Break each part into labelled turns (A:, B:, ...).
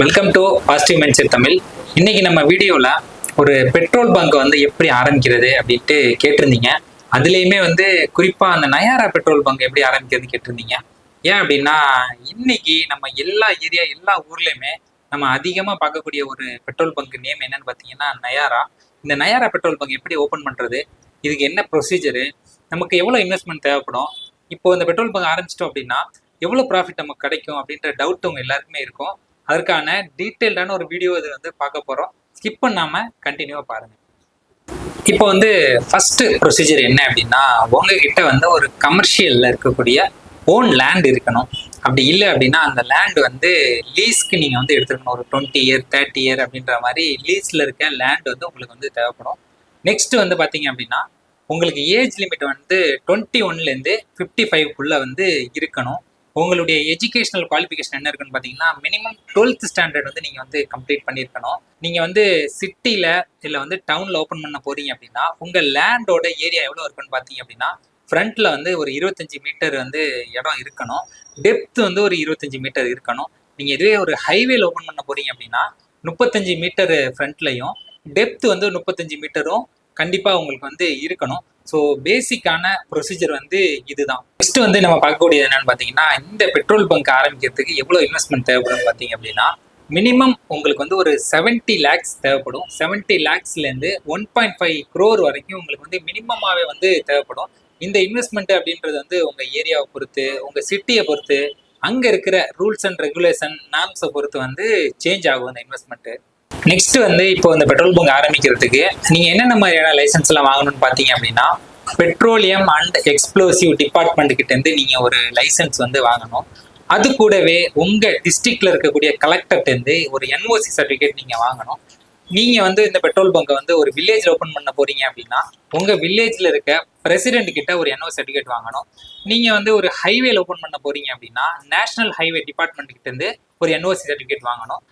A: Welcome to positive mind Tamil இன்னைக்கு நம்ம வீடியோவில் ஒரு பெட்ரோல் பங்க் வந்து எப்படி ஆரம்பிக்கிறது அப்படின்ட்டு கேட்டிருந்தீங்க. அதுலேயுமே வந்து குறிப்பாக அந்த நயாரா பெட்ரோல் பங்க் எப்படி ஆரம்பிக்கிறது கேட்டிருந்தீங்க. ஏன் அப்படின்னா இன்னைக்கு நம்ம எல்லா ஏரியா எல்லா ஊர்லேயுமே நம்ம அதிகமாக பார்க்கக்கூடிய ஒரு பெட்ரோல் பங்க் நேம் என்னன்னு பார்த்தீங்கன்னா நயாரா. இந்த நயாரா பெட்ரோல் பங்க் எப்படி ஓப்பன் பண்ணுறது இதுக்கு என்ன ப்ரொசீஜரு நமக்கு எவ்வளோ இன்வெஸ்ட்மெண்ட் தேவைப்படும்? இப்போ இந்த பெட்ரோல் பங்க் ஆரம்பிச்சிட்டோம் அப்படின்னா எவ்வளோ ப்ராஃபிட் நமக்கு கிடைக்கும் அப்படின்ற டவுட் உங்கள் எல்லாருக்குமே இருக்கும். அதற்கான டீட்டெயில்டான ஒரு வீடியோ இது வந்து பார்க்க போகிறோம் ஸ்கிப் பண்ணாமல் கண்டினியூவாக பாருங்கள் இப்போ வந்து ஃபர்ஸ்ட் ப்ரொசீஜர் என்ன அப்படின்னா உங்ககிட்ட வந்து ஒரு கமர்ஷியலில் இருக்கக்கூடிய ஓன் லேண்ட் இருக்கணும். அப்படி இல்லை அப்படின்னா அந்த லேண்ட் வந்து லீஸ்க்கு நீங்கள் வந்து எடுத்துக்கணும் ஒரு டுவெண்ட்டி இயர் தேர்ட்டி இயர் அப்படின்ற மாதிரி லீஸில் இருக்க லேண்ட் வந்து உங்களுக்கு வந்து தேவைப்படும். நெக்ஸ்ட் வந்து பார்த்தீங்க அப்படின்னா உங்களுக்கு ஏஜ் லிமிட் வந்து டுவெண்ட்டி ஒன்லேருந்து ஃபிஃப்டி ஃபைவ்க்குள்ளே வந்து இருக்கணும். உங்களுடைய எஜுகேஷனல் குவாலிஃபிகேஷன் என்ன இருக்குன்னு பார்த்தீங்கன்னா மினிமம் டுவெல்த் ஸ்டாண்டர்ட் வந்து நீங்கள் வந்து கம்ப்ளீட் பண்ணியிருக்கணும். நீங்கள் வந்து சிட்டியில் இல்லை வந்து டவுனில் ஓப்பன் பண்ண போறீங்க அப்படின்னா உங்கள் லேண்டோட ஏரியா எவ்வளோ இருக்குன்னு பார்த்தீங்க அப்படின்னா ஃப்ரண்ட்டில் வந்து ஒரு இருபத்தஞ்சி மீட்டர் வந்து இடம் இருக்கணும். டெப்த் வந்து ஒரு இருபத்தஞ்சி மீட்டர் இருக்கணும். நீங்கள் இதுவே ஒரு ஹைவேல ஓப்பன் பண்ண போறீங்க அப்படின்னா முப்பத்தஞ்சு மீட்டர் ஃப்ரண்ட்லையும் டெப்த் வந்து முப்பத்தஞ்சு மீட்டரும் கண்டிப்பாக உங்களுக்கு வந்து இருக்கணும். ஸோ பேசிக்கான ப்ரொசீஜர் வந்து இதுதான். நெக்ஸ்ட் வந்து நம்ம பார்க்கக்கூடியது என்னன்னு பார்த்தீங்கன்னா இந்த பெட்ரோல் பங்க் ஆரம்பிக்கிறதுக்கு எவ்வளோ இன்வெஸ்ட்மெண்ட் தேவைப்படும் பார்த்தீங்க அப்படின்னா மினிமம் உங்களுக்கு வந்து ஒரு செவன்ட்டி லேக்ஸ் தேவைப்படும். செவன்ட்டி லேக்ஸ்லேருந்து ஒன் பாயிண்ட் ஃபைவ் க்ரோர் வரைக்கும் உங்களுக்கு வந்து மினிமமாகவே வந்து தேவைப்படும். இந்த இன்வெஸ்ட்மெண்ட் அப்படின்றது வந்து உங்கள் ஏரியாவை பொறுத்து உங்கள் சிட்டியை பொறுத்து அங்கே இருக்கிற ரூல்ஸ் அண்ட் ரெகுலேஷன் நாம்ஸை பொறுத்து வந்து சேஞ்ச் ஆகும் அந்த இன்வெஸ்ட்மெண்ட்டு நெக்ஸ்ட் வந்து இப்போ இந்த பெட்ரோல் பங்க் ஆரம்பிக்கிறதுக்கு நீங்க என்னென்ன மாதிரியான லைசன்ஸ் எல்லாம் வாங்கணும்னு பாத்தீங்க அப்படின்னா பெட்ரோலியம் அண்ட் எக்ஸ்ப்ளோசிவ் டிபார்ட்மெண்ட் கிட்ட இருந்து நீங்க ஒரு லைசன்ஸ் வந்து வாங்கணும். அது கூடவே உங்க டிஸ்ட்ரிக்ட்ல இருக்கக்கூடிய கலெக்டர்ட்ட இருந்து ஒரு என்ஓசி சர்டிபிகேட் நீங்க வாங்கணும். நீங்க வந்து இந்த பெட்ரோல் பங்கை வந்து ஒரு வில்லேஜ் ஓபன் பண்ண போறீங்க அப்படின்னா உங்க வில்லேஜ்ல இருக்க பிரசிடென்ட் கிட்ட ஒரு என்ஓ சர்டிஃபிகேட் வாங்கணும். நீங்க வந்து ஒரு ஹைவேல ஓபன் பண்ண போறீங்க அப்படின்னா நேஷனல் ஹைவே டிபார்ட்மெண்ட் கிட்ட இருந்து ஒரு என்ஓசி சர்டிஃபிகேட் வாங்கணும்.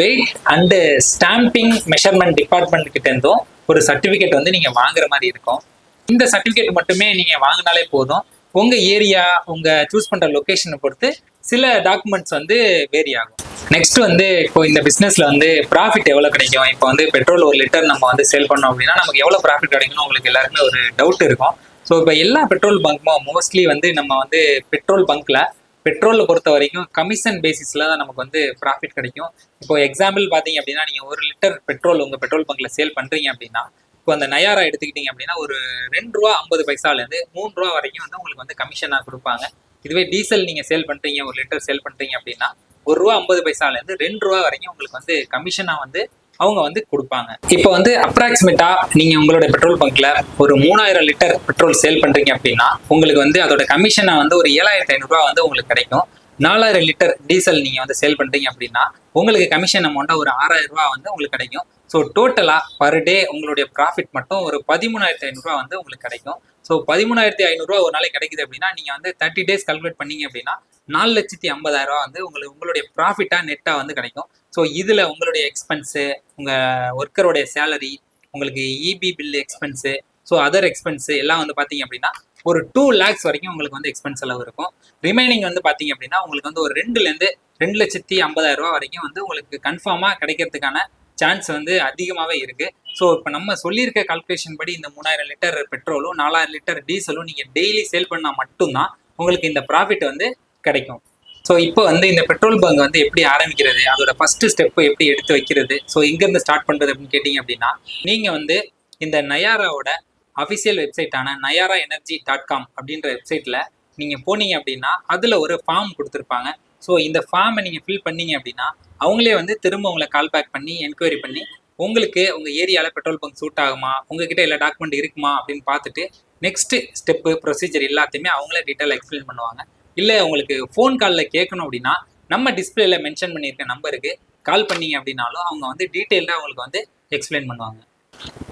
A: Weight and stamping measurement department கிட்ட இருந்தும் ஒரு சர்டிஃபிகேட் வந்து நீங்க வாங்குற மாதிரி இருக்கும். இந்த சர்டிஃபிகேட் மட்டுமே நீங்க வாங்கினாலே போதும். உங்க ஏரியா உங்க சூஸ் பண்ற லொகேஷனை பொறுத்து சில டாக்குமெண்ட்ஸ் வந்து வேரி ஆகும். நெக்ஸ்ட் வந்து இப்போ இந்த பிசினஸ்ல வந்து ப்ராஃபிட் எவ்வளவு கிடைக்கும்? இப்போ வந்து பெட்ரோல் ஒரு லிட்டர் நம்ம வந்து சேல் பண்ணோம் அப்படின்னா நமக்கு எவ்வளவு ப்ராஃபிட் கிடைக்கும்னு உங்களுக்கு எல்லாருக்குமே ஒரு டவுட் இருக்கும். ஸோ இப்போ எல்லா பெட்ரோல் பங்க்கும் மோஸ்ட்லி வந்து நம்ம வந்து பெட்ரோல் பங்க்ல பெட்ரோலை பொறுத்த வரைக்கும் கமிஷன் பேசிஸில் தான் நமக்கு வந்து ப்ராஃபிட் கிடைக்கும். இப்போ எக்ஸாம்பிள் பார்த்தீங்க அப்படின்னா நீங்கள் ஒரு லிட்டர் பெட்ரோல் உங்கள் பெட்ரோல் பங்க்கில் சேல் பண்ணுறீங்க அப்படின்னா இப்போ அந்த நயாரா எடுத்துக்கிட்டீங்க அப்படின்னா ஒரு ரெண்டு ரூபா ஐம்பது பைசாலேருந்து மூணு ரூபா வரைக்கும் வந்து உங்களுக்கு வந்து கமிஷனாக கொடுப்பாங்க. இதுவே டீசல் நீங்கள் சேல் பண்ணுறீங்க ஒரு லிட்டர் சேல் பண்ணுறீங்க அப்படின்னா ஒரு ரூபா ஐம்பது பைசாலேருந்து ரெண்டு ரூபா வரைக்கும் உங்களுக்கு வந்து கமிஷனா வந்து அவங்க வந்து கொடுப்பாங்க. இப்போ வந்து அப்ராக்சிமேட்டா நீங்க உங்களோட பெட்ரோல் பங்க்ல ஒரு மூணாயிரம் லிட்டர் பெட்ரோல் சேல் பண்றீங்க அப்படின்னா உங்களுக்கு வந்து அதோட கமிஷனை வந்து ஒரு ஏழாயிரத்தி ஐநூறுரூவா வந்து உங்களுக்கு கிடைக்கும். நாலாயிரம் லிட்டர் டீசல் நீங்க வந்து சேல் பண்றீங்க அப்படின்னா உங்களுக்கு கமிஷன் அமௌண்ட்டாக ஒரு ஆறாயிரம் ரூபா வந்து உங்களுக்கு கிடைக்கும். ஸோ டோட்டலா பர் டே உங்களுடைய ப்ராஃபிட் மட்டும் ஒரு பதிமூணாயிரத்தி ஐநூறுரூவா வந்து உங்களுக்கு கிடைக்கும். ஸோ பதிமூணாயிரத்தி ஐநூறுரூவா ஒரு நாளைக்கு கிடைக்குது அப்படின்னா நீங்கள் வந்து தேர்ட்டி டேஸ் கால்குலேட் பண்ணீங்க அப்படின்னா நாலு லட்சத்தி ஐம்பதாயிரரூவா வந்து உங்களுக்கு உங்களுடைய ப்ராஃபிட்டாக நெட்டாக வந்து கிடைக்கும். ஸோ இதில் உங்களுடைய எக்ஸ்பென்ஸு உங்கள் ஒர்க்கருடைய சேலரி உங்களுக்கு EB bill expense so other expense எல்லாம் வந்து பார்த்தீங்க அப்படின்னா ஒரு டூ லேக்ஸ் வரைக்கும் உங்களுக்கு வந்து எக்ஸ்பென்ஸ் செலவு இருக்கும். ரிமைனிங் வந்து பார்த்தீங்க அப்படின்னா உங்களுக்கு வந்து ஒரு ரெண்டுலேருந்து ரெண்டு லட்சத்தி ஐம்பதாயிரரூவா வரைக்கும் வந்து உங்களுக்கு கன்ஃபார்மாக கிடைக்கிறதுக்கான சான்ஸ் வந்து அதிகமாகவே இருக்குது ஸோ இப்போ நம்ம சொல்லியிருக்க கால்குலேஷன் படி இந்த மூணாயிரம் லிட்டர் பெட்ரோலும் நாலாயிரம் லிட்டர் டீசலும் நீங்கள் டெய்லி சேல் பண்ணால் மட்டும்தான் உங்களுக்கு இந்த ப்ராஃபிட் வந்து கிடைக்கும். ஸோ இப்போ வந்து இந்த பெட்ரோல் பங்க் வந்து எப்படி ஆரம்பிக்கிறது? அதோட ஃபர்ஸ்ட் ஸ்டெப்பை எப்படி எடுத்து வைக்கிறது? ஸோ எங்கேருந்து ஸ்டார்ட் பண்ணுறது அப்படின்னு கேட்டிங்க அப்படின்னா நீங்கள் வந்து இந்த நயாராவோட அஃபிஷியல் வெப்சைட்டான நயாரா எனர்ஜி டாட் காம் அப்படின்ற வெப்சைட்டில் நீங்கள் போனீங்க அப்படின்னா அதில் ஒரு ஃபார்ம் கொடுத்துருப்பாங்க. ஸோ இந்த ஃபார்மை நீங்கள் ஃபில் பண்ணீங்க அப்படின்னா அவங்களே வந்து திரும்ப உங்களை கால் பேக் பண்ணி என்கொயரி பண்ணி உங்களுக்கு உங்கள் ஏரியாவில் பெட்ரோல் பங்க் சூட் ஆகுமா? உங்ககிட்ட எல்லா டாக்குமெண்ட் இருக்குமா? அப்படின்னு பார்த்துட்டு நெக்ஸ்ட் ஸ்டெப்பு ப்ரொசீஜர் எல்லாத்தையுமே அவங்களே டீட்டெயில் எக்ஸ்பிளைன் பண்ணுவாங்க. இல்லை உங்களுக்கு ஃபோன் காலில் கேட்கணும் அப்படின்னா நம்ம டிஸ்பிளேல மென்ஷன் பண்ணியிருக்க நம்பருக்கு கால் பண்ணீங்க அப்படின்னாலும் அவங்க வந்து டீட்டெயிலாக அவங்களுக்கு வந்து எக்ஸ்பிளைன் பண்ணுவாங்க.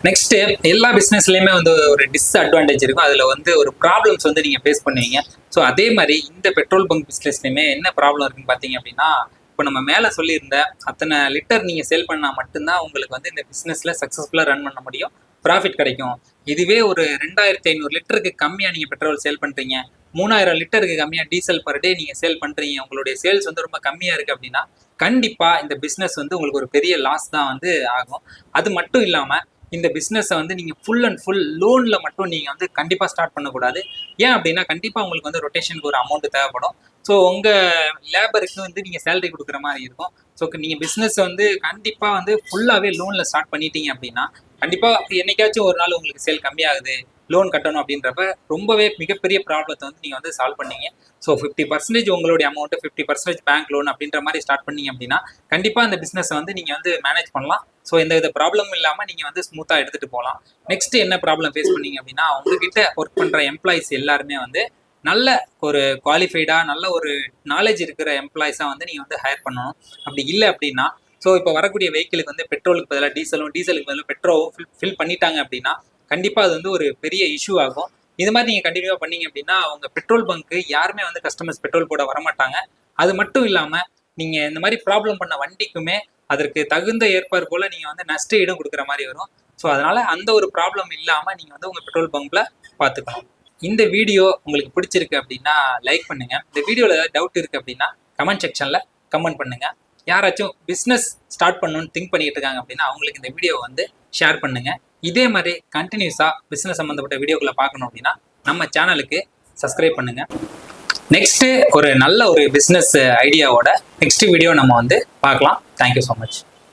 A: நெக்ஸ்ட் எல்லா பிஸ்னஸ்லையுமே வந்து ஒரு டிஸ்அட்வான்டேஜ் இருக்கும். அதில் வந்து ஒரு ப்ராப்ளம்ஸ் வந்து நீங்கள் ஃபேஸ் பண்ணுவீங்க. ஸோ அதே மாதிரி இந்த பெட்ரோல் பங்க் பிஸ்னஸ்லையுமே என்ன ப்ராப்ளம் இருக்குன்னு பார்த்தீங்க அப்படின்னா இப்போ நம்ம மேலே சொல்லியிருந்த அத்தனை லிட்டர் நீங்கள் சேல் பண்ணால் மட்டும்தான் உங்களுக்கு வந்து இந்த பிஸ்னஸில் சக்ஸஸ்ஃபுல்லாக ரன் பண்ண முடியும். ப்ராஃபிட் கிடைக்கும். இதுவே ஒரு ரெண்டாயிரத்தி ஐநூறு லிட்டருக்கு கம்மியாக நீங்கள் பெட்ரோல் சேல் பண்ணுறீங்க மூணாயிரம் லிட்டருக்கு கம்மியாக டீசல் பர் டே நீங்கள் சேல் பண்ணுறீங்க உங்களுடைய சேல்ஸ் வந்து ரொம்ப கம்மியாக இருக்குது அப்படின்னா கண்டிப்பாக இந்த பிஸ்னஸ் வந்து உங்களுக்கு ஒரு பெரிய லாஸ் தான் வந்து ஆகும். அது மட்டும் இல்லாமல் இந்த பிஸ்னஸை வந்து நீங்கள் ஃபுல் அண்ட் ஃபுல் லோனில் மட்டும் நீங்கள் வந்து கண்டிப்பாக ஸ்டார்ட் பண்ணக்கூடாது. ஏன் அப்படின்னா கண்டிப்பாக உங்களுக்கு வந்து ரொட்டேஷனுக்கு ஒரு அமௌண்ட் தேவைப்படும். ஸோ உங்கள் லேபருக்கு வந்து நீங்கள் சேலரி கொடுக்குற மாதிரி இருக்கும். ஸோ நீங்கள் பிஸ்னஸ் வந்து கண்டிப்பாக வந்து ஃபுல்லாகவே லோனில் ஸ்டார்ட் பண்ணிட்டீங்க அப்படின்னா கண்டிப்பாக என்னைக்காச்சும் ஒரு நாள் உங்களுக்கு சேல் கம்மியாகுது. லோன் கட்டணும் அப்படின்றப்ப ரொம்பவே மிகப்பெரிய ப்ராப்ளத்தை வந்து நீங்கள் வந்து சால்வ் பண்ணீங்க. ஸோ ஃபிஃப்டி பர்சன்டேஜ் உங்களுடைய amount fifty percentage bank loan அப்படின்ற மாதிரி ஸ்டார்ட் பண்ணீங்க அப்படின்னா கண்டிப்பாக அந்த பிஸ்னஸை வந்து நீங்கள் வந்து மேனேஜ் பண்ணலாம். ஸோ எந்த வித ப்ராப்ளமும் இல்லாமல் நீங்கள் வந்து ஸ்மூத்தாக எடுத்துகிட்டு போகலாம். நெக்ஸ்ட் என்ன ப்ராப்ளம் ஃபேஸ் பண்ணீங்க அப்படின்னா உங்ககிட்ட ஒர்க் பண்ணுற எம்ப்ளாயிஸ் எல்லாருமே வந்து நல்ல ஒரு குவாலிஃபைடாக நல்ல ஒரு நாலேஜ் இருக்கிற எம்ப்ளாயிஸாக வந்து நீங்கள் வந்து ஹையர் பண்ணணும். அப்படி இல்லை அப்படின்னா ஸோ இப்போ வரக்கூடிய வெஹிக்கிளுக்கு வந்து பெட்ரோலுக்கு பதிலாக டீசலும் டீசலுக்கு பதிலாக பெட்ரோலும் ஃபில் ஃபில் பண்ணிட்டாங்க அப்படின்னா கண்டிப்பாக அது வந்து ஒரு பெரிய இஷ்யூ ஆகும். இது மாதிரி நீங்கள் கண்டினியூவாக பண்ணீங்க அப்படின்னா அவங்க பெட்ரோல் பங்க்கு யாருமே வந்து கஸ்டமர்ஸ் பெட்ரோல் போட வரமாட்டாங்க. அது மட்டும் இல்லாமல் நீங்கள் இந்த மாதிரி ப்ராப்ளம் பண்ண வண்டிக்குமே அதற்கு தகுந்த ஏற்பாடு போல் நீங்கள் வந்து நஷ்ட இடம் கொடுக்குற மாதிரி வரும். ஸோ அதனால் அந்த ஒரு ப்ராப்ளம் இல்லாமல் நீங்கள் வந்து உங்கள் பெட்ரோல் பங்க்கில் பார்த்துக்கணும் இந்த வீடியோ உங்களுக்கு பிடிச்சிருக்கு அப்படின்னா லைக் பண்ணுங்க. இந்த வீடியோவில் ஏதாவது டவுட் இருக்கு அப்படின்னா கமெண்ட் செக்ஷனில் கமெண்ட் பண்ணுங்க. யாராச்சும் பிஸ்னஸ் ஸ்டார்ட் பண்ணணும்னு திங்க் பண்ணிட்டு இருக்காங்க அப்படின்னா அவங்களுக்கு இந்த வீடியோ வந்து ஷேர் பண்ணுங்க. இதே மாதிரி கண்டினியூஸாக பிஸ்னஸ் சம்மந்தப்பட்ட வீடியோக்களை பார்க்கணும் அப்படின்னா நம்ம சேனலுக்கு சப்ஸ்கிரைப் பண்ணுங்க. நெக்ஸ்ட் ஒரு நல்ல ஒரு பிஸ்னஸ் ஐடியாவோட நெக்ஸ்ட் வீடியோ நம்ம வந்து பார்க்கலாம். Thank you so much